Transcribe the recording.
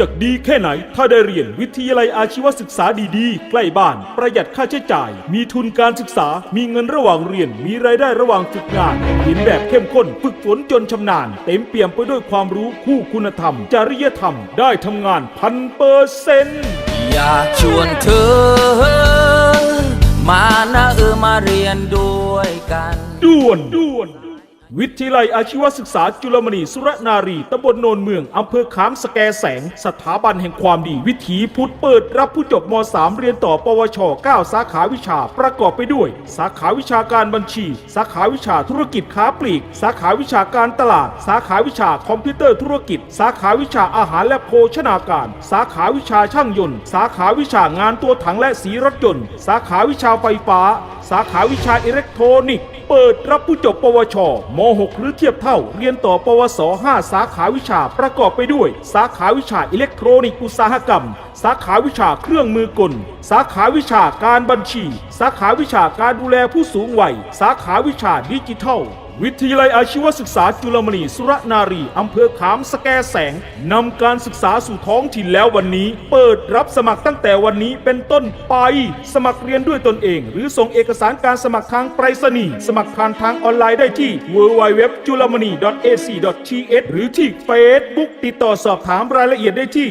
จะดีแค่ไหนถ้าได้เรียนวิทยาลัยอาชีวศึกษาดีๆ ใกล้บ้าน ประหยัดค่าใช้จ่าย มีทุนการศึกษา มีเงินระหว่างเรียน มีรายได้ระหว่างฝึกงานเรียนแบบเข้มข้น ฝึกฝนจนชำนาญ เต็มเปี่ยมไปด้วยความรู้คู่คุณธรรม จริยธรรม ได้ทำงานพันเปอร์เซ็นต์อยากชวนเธอ มานะเออมาเรียนด้วยกัน ด่วนด่วน วิทยาลัยอาชีวศึกษาจุลมณีสุรนารีตำบลโนนเมือง อำเภอขามสแกแสง สถาบันแห่งความดีวิถีพุทธเปิด รับผู้จบม .3 เรียนต่อ ปวช 9 สาขาวิชาประกอบไปด้วย สาขาวิชาการบัญชี สาขาวิชาธุรกิจค้าปลีก สาขาวิชาการตลาด สาขาวิชาคอมพิวเตอร์ธุรกิจ สาขาวิชาอาหารและโภชนาการ สาขาวิชาช่างยนต์ สาขาวิชางานตัวถังและสีรถยนต์ สาขาวิชาไฟฟ้า สาขาวิชาอิเล็กทรอนิกส์เปิดรับผู้จบ ปวช ม .6 หรือเทียบเท่า เรียนต่อ ปวส 5 สาขาวิชาประกอบไปด้วย สาขาวิชาอิเล็กทรอนิกส์อุตสาหกรรม สาขาวิชาเครื่องมือกล สาขาวิชาการบัญชี สาขาวิชาการดูแลผู้สูงวัย สาขาวิชาดิจิทัล วิทยาลัยอาชีวศึกษาจุลมณีสุรนารี อำเภอขามสแกแสง นำการศึกษาสู่ท้องถิ่นแล้ววันนี้ เปิดรับสมัครตั้งแต่วันนี้เป็นต้นไป สมัครเรียนด้วยตนเอง หรือส่งเอกสารการสมัครทางไปรษณีย์สมัครผ่านทางออนไลน์ได้ที่ www จุลมณี ac th หรือที่ Facebook ติดต่อสอบถามรายละเอียดได้ที่